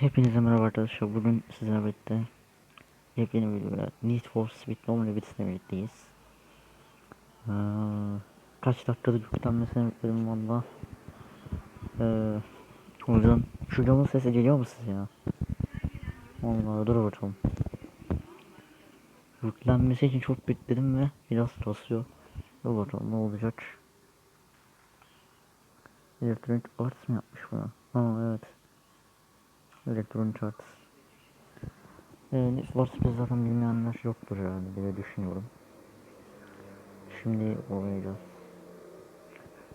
Hepinize merhaba arkadaşlar. Bugün sizlerle birlikte yepyeni bir videoyla Need for Speed Normally Bits'le birlikteyiz. Ee, kaç dakikalık yüklenmesini bekledim valla. Ee, o yüzden şu camın sesi geliyor mu size ya? Vallahi dur bakalım. Yüklenmesi için çok bekledim ve biraz kasıyor. Dur bakalım ne olacak. Electronic Arts mı yapmış bunu? Ha evet. Elektronik Arts. Ee, Speed zaten bilmeyenler yoktur herhalde diye düşünüyorum. Şimdi oynayacağız.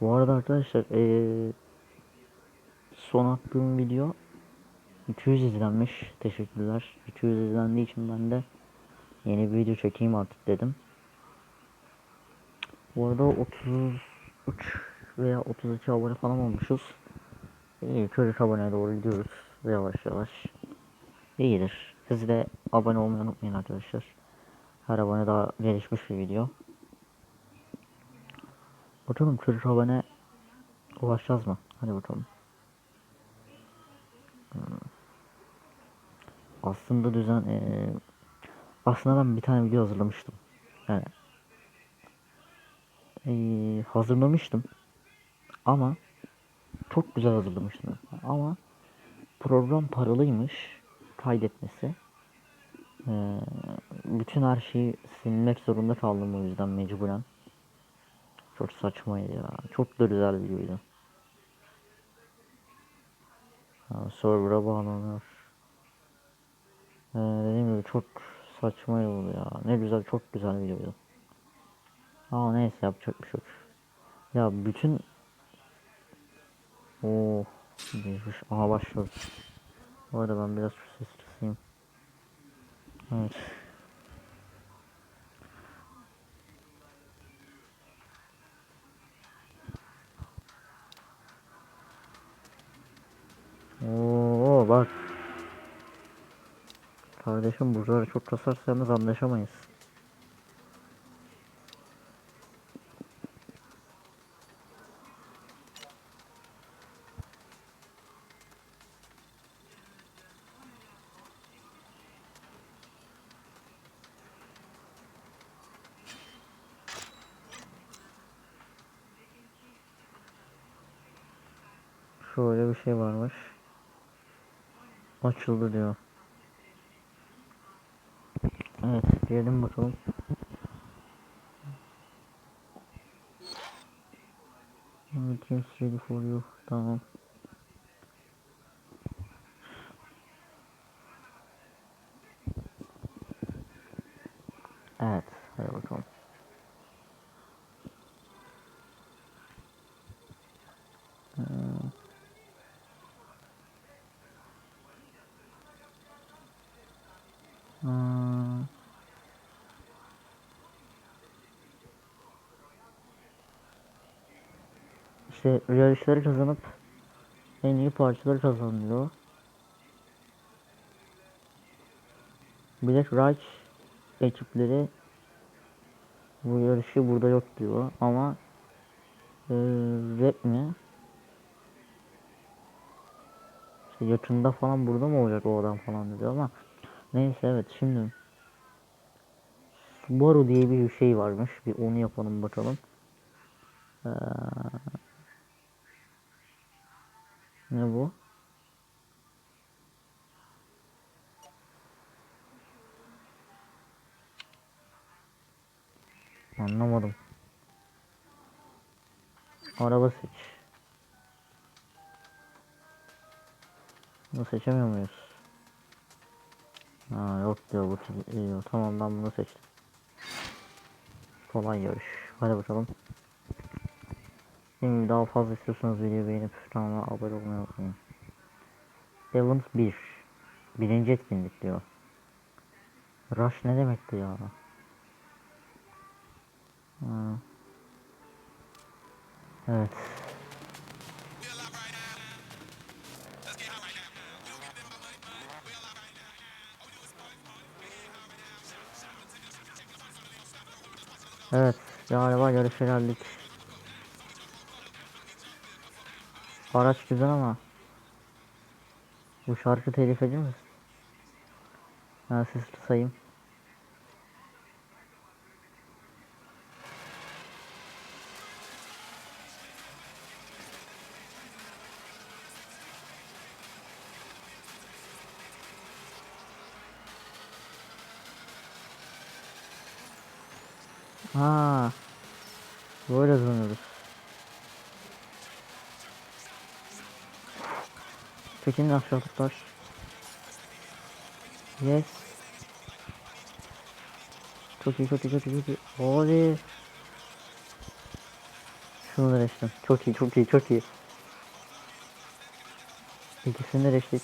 Bu arada arkadaşlar ee, son attığım video 200 izlenmiş. Teşekkürler. 200 izlendiği için ben de yeni bir video çekeyim artık dedim. Bu arada 33 veya 32 abone falan olmuşuz. İyi, 40 aboneye doğru gidiyoruz. Yavaş yavaş. İyidir. Siz de abone olmayı unutmayın arkadaşlar. Her abone daha gelişmiş bir video. Bakalım 40 abone ulaşacağız mı? Hadi bakalım. Hmm. Aslında düzen eee, aslında ben bir tane video hazırlamıştım. Yani eee, hazırlamıştım. Ama çok güzel hazırlamıştım. Ama program paralıymış kaydetmesi. Ee, bütün her şeyi silmek zorunda kaldım o yüzden mecburen. Çok saçmaydı ya. Çok da güzel bir videoydu. Server'a bağlanıyor. Ee, dediğim gibi çok saçma oldu ya. Ne güzel çok güzel videoydu. Ama neyse yapacak bir şey yok. Ya bütün Oo, değişmiş. Aha başlıyoruz. Bu arada ben biraz kısayım. Evet. Oo bak. Kardeşim buraları çok kasarsanız anlaşamayız. Şöyle bir şey varmış. Açıldı diyor. Evet, diyelim bakalım. Everything's ready for you. Tamam. Evet, hadi bakalım. Hmm. İşte yarışları kazanıp en iyi parçaları kazanıyor. Black Ridge ekipleri bu yarışı burada yok diyor ama e, rap mi? İşte yakında falan burada mı olacak o adam falan diyor ama neyse evet şimdi Subaru diye bir şey varmış bir onu yapalım bakalım. Ee, ne bu? Anlamadım. Araba seç. Bunu seçemiyor muyuz? Ha yok diyor bu iyi. Tamam ben bunu seçtim. Kolay yarış. Hadi bakalım. Şimdi daha fazla istiyorsanız videoyu beğenip kanala abone olmayı unutmayın. Event 1 Birinci etkinlik diyor. Rush ne demekti ya? Ha. Evet. Evet, galiba yarışa geldik. Araç güzel ama Bu şarkı telif ediyor musun? Ben siz sayayım. Ha, böyle sanıyoruz. Çekilin aşağılıklar. Yes. Çok iyi çok iyi çok iyi çok iyi. Hadi. Şunu da reçtim. Çok iyi çok iyi çok iyi. İkisini de reçtik.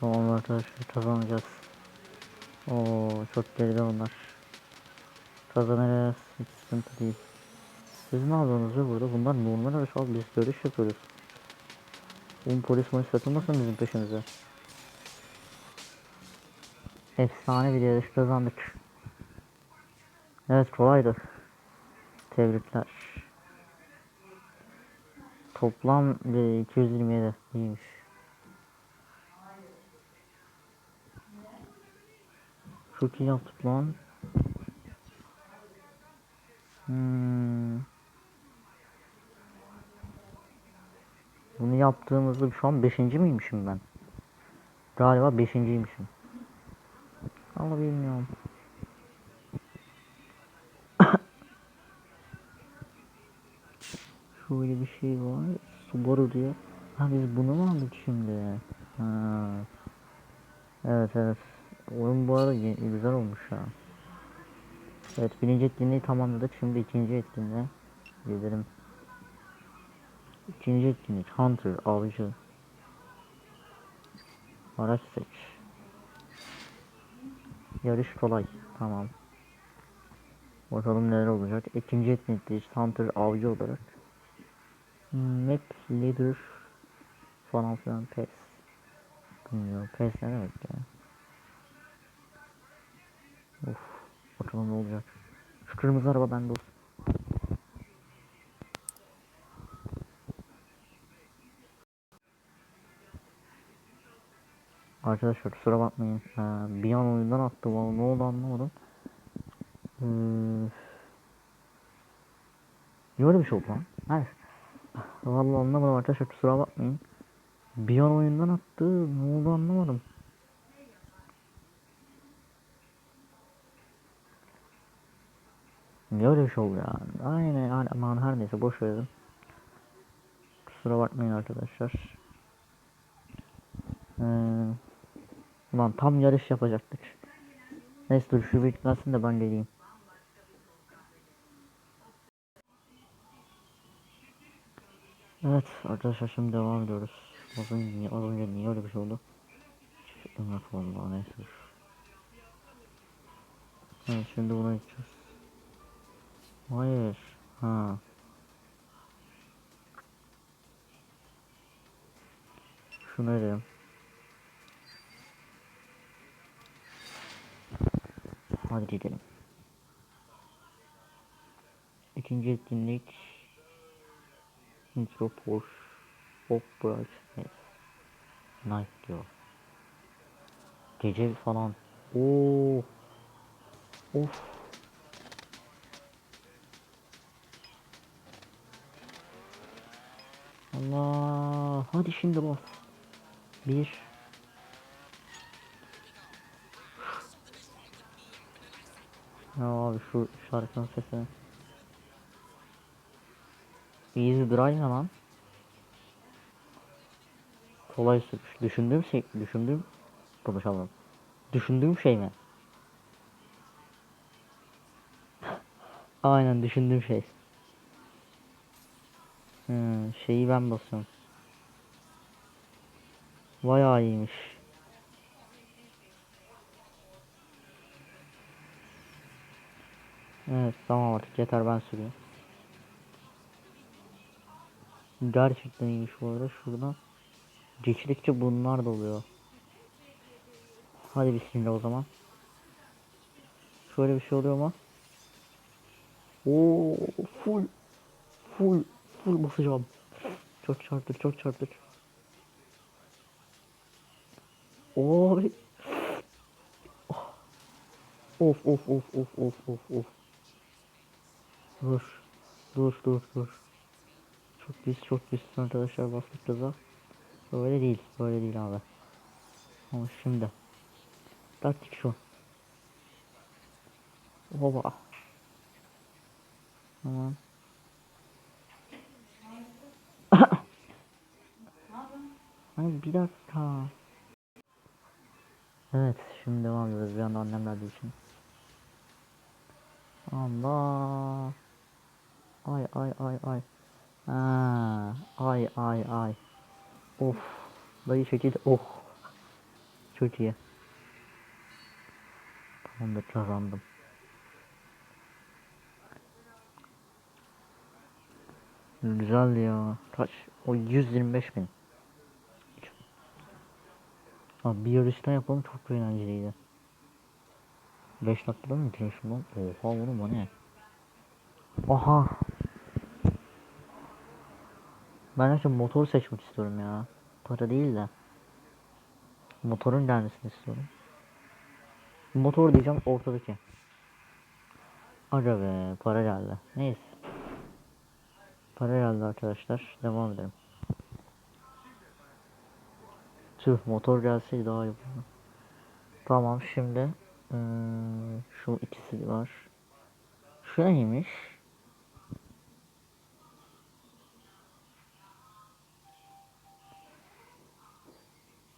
Tamam arkadaşlar kazanacağız. Oo çok geride onlar. Kazanacağız. Hiç sıkıntı değil. Siz ne ya burada? Bunlar normal araç abi biz görüş yapıyoruz. Oğlum polis polis satılmasın bizim peşimize. Efsane bir yarış kazandık. Evet kolaydı. Tebrikler. Toplam e, 227 iyiymiş. Çok iyi yaptık. Hmm. Bunu yaptığımızda şu an 5. miymişim ben? Galiba 5.ymişim. Ama bilmiyorum. Şöyle bir şey var. Subaru diyor. Ha biz bunu mu aldık şimdi? Ha. Evet evet. Oyun bu arada güzel olmuş ya. Evet birinci etkinliği tamamladık. Şimdi ikinci etkinliğe gidelim. İkinci etkinlik Hunter avcı. Araç seç. Yarış kolay. Tamam. Bakalım neler olacak. İkinci etkinlikteyiz. Hunter avcı olarak. Map leader falan filan pes. Bilmiyorum pes ne demek ya. Bakalım ne olacak. Şu kırmızı araba bende olsun. Arkadaşlar kusura bakmayın. Ha, bir an oyundan attım ama ne oldu anlamadım. Ee, niye öyle bir şey oldu lan? Hayır. Vallahi anlamadım arkadaşlar kusura bakmayın. Bir an oyundan attı. Ne oldu anlamadım. Niye öyle şey oldu ya? Aynen yani aman her neyse boş verelim. Kusura bakmayın arkadaşlar. Ee, ulan tam yarış yapacaktık. Neyse dur şu bitmesin de ben geleyim. Evet arkadaşlar şimdi devam ediyoruz. Az önce, az önce niye öyle bir şey oldu? Fikrim yok vallahi neyse. Evet şimdi buna gideceğiz. Hayır. Ha. Şunu edelim. Hadi gidelim. İkinci etkinlik Intro Porsche Pop Brightness Night diyor. Gece falan. Oo. Of. Allah. Hadi şimdi bas. Bir. Ya abi şu şarkının sesi. Drive ne lan? Kolay sürüş. Düşündüğüm şey, düşündüğüm konuşalım. Düşündüğüm şey mi? Aynen düşündüğüm şey. Hmm, şeyi ben basıyorum. Bayağı iyiymiş. Evet tamam artık yeter ben sürüyorum. Gerçekten iyiymiş bu arada şuradan. Geçtikçe bunlar da oluyor. Hadi bismillah o zaman. Şöyle bir şey oluyor mu? Oo full full full basacağım. Çok çarptır çok çarptır. Abi. Oh. Of of of of of of of. Dur. Dur dur dur. Çok pis çok pis arkadaşlar bastık gaza. Böyle değil böyle değil abi. Ama şimdi. Taktik şu. Oba. Tamam. Ay bir dakika. Evet şimdi devam ediyoruz bir anda annem geldiği için. Allah. Ay ay ay ay. Ha, ay ay ay. Of. Dayı şekil. Oh. Çok iyi. Tamamdır kazandım. Güzel ya. Kaç? O 125 bin. Abi bir yarışta yapalım çok eğlenceliydi. 5 dakikada mı bitirmişim lan? Oha oğlum o ne? Aha. Ben artık motor seçmek istiyorum ya. Para değil de. Motorun gelmesini istiyorum. Motor diyeceğim ortadaki. Aga be para geldi. Neyse. Para geldi arkadaşlar. Devam edelim. Tüh motor gelseydi daha iyi. Tamam şimdi eee, şu ikisi var. Şu neymiş?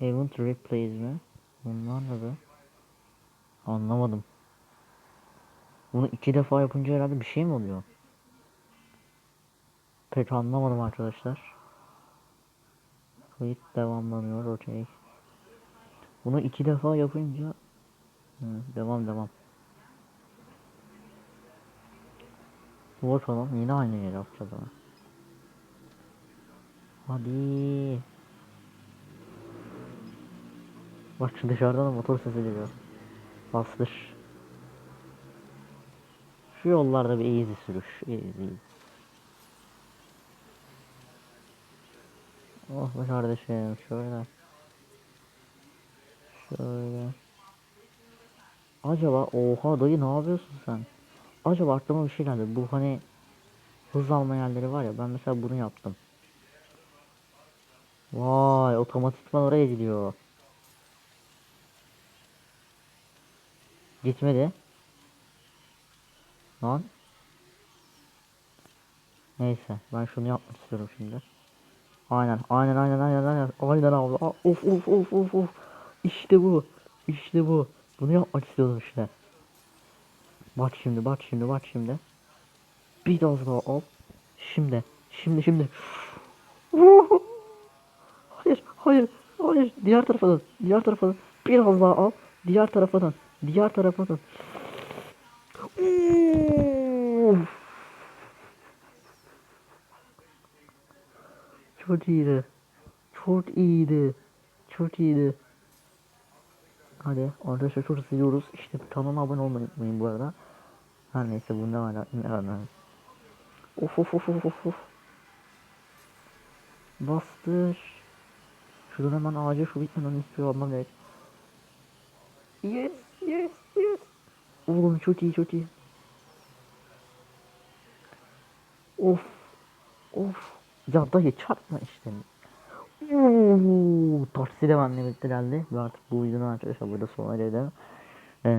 Event replays mi? Bunlar ne be? Anlamadım. Bunu iki defa yapınca herhalde bir şey mi oluyor? Pek anlamadım arkadaşlar. Kayıt devamlanıyor. Okey. Bunu iki defa yapınca Hı, devam devam. Bakalım yine aynı yere yapacağız ama. Hadi. Bak şu dışarıdan da motor sesi geliyor. Bastır. Şu yollarda bir easy sürüş. Easy. Oh be kardeşim şöyle. Şöyle. Acaba oha dayı ne yapıyorsun sen? Acaba aklıma bir şey geldi. Bu hani hız alma yerleri var ya ben mesela bunu yaptım. Vay otomatikman oraya gidiyor. Gitmedi. Lan. Neyse ben şunu yapmak istiyorum şimdi. Aynen aynen aynen aynen aynen aynen abla. Of of of of of. İşte bu. İşte bu. Bunu yapmak istiyordum işte. Bak şimdi bak şimdi bak şimdi. Biraz daha al. Şimdi. Şimdi şimdi. Hayır hayır hayır. Diğer tarafa dön. Diğer tarafa dön. Biraz daha al. Diğer tarafa dön. Diğer tarafa dön. Çok iyiydi. Çok iyiydi. Çok iyiydi. Hadi arkadaşlar çok seviyoruz. İşte kanalıma abone olmayı unutmayın bu arada. Her neyse bu ne hala ne hala. Of of of of of of. Bastır. Şuradan hemen ağaca şu bitmeden istiyor almam gerek. Yes yes yes. Oğlum çok iyi çok iyi. Of. Of. Ya dayı çarpma işte. Uuu, taksi de benimle birlikte geldi. Ve artık bu videonun arkadaşlar burada sona gelelim. Ee,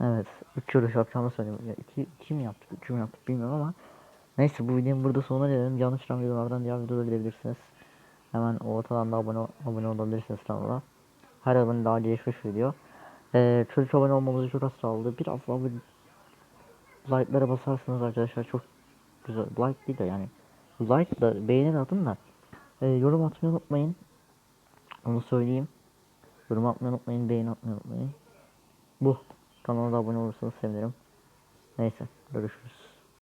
evet. 3 yarış yapacağımı söylüyorum. Ya 2, 2 mi yaptık? 3 mü yaptık bilmiyorum ama. Neyse bu videonun burada sona gelelim. Yanlış çıkan videolardan diğer videoda gidebilirsiniz. Hemen ortadan da abone, abone olabilirsiniz kanala. Her abone daha gelişmiş video. Ee, çocuk abone olmamızı çok az kaldı. Biraz daha bir like'lara basarsanız arkadaşlar çok güzel. Like değil de yani. Like da beğeni atın da. Ee, yorum atmayı unutmayın. Onu söyleyeyim. Yorum atmayı unutmayın, beğeni atmayı unutmayın. Bu kanala da abone olursanız sevinirim. Neyse, görüşürüz.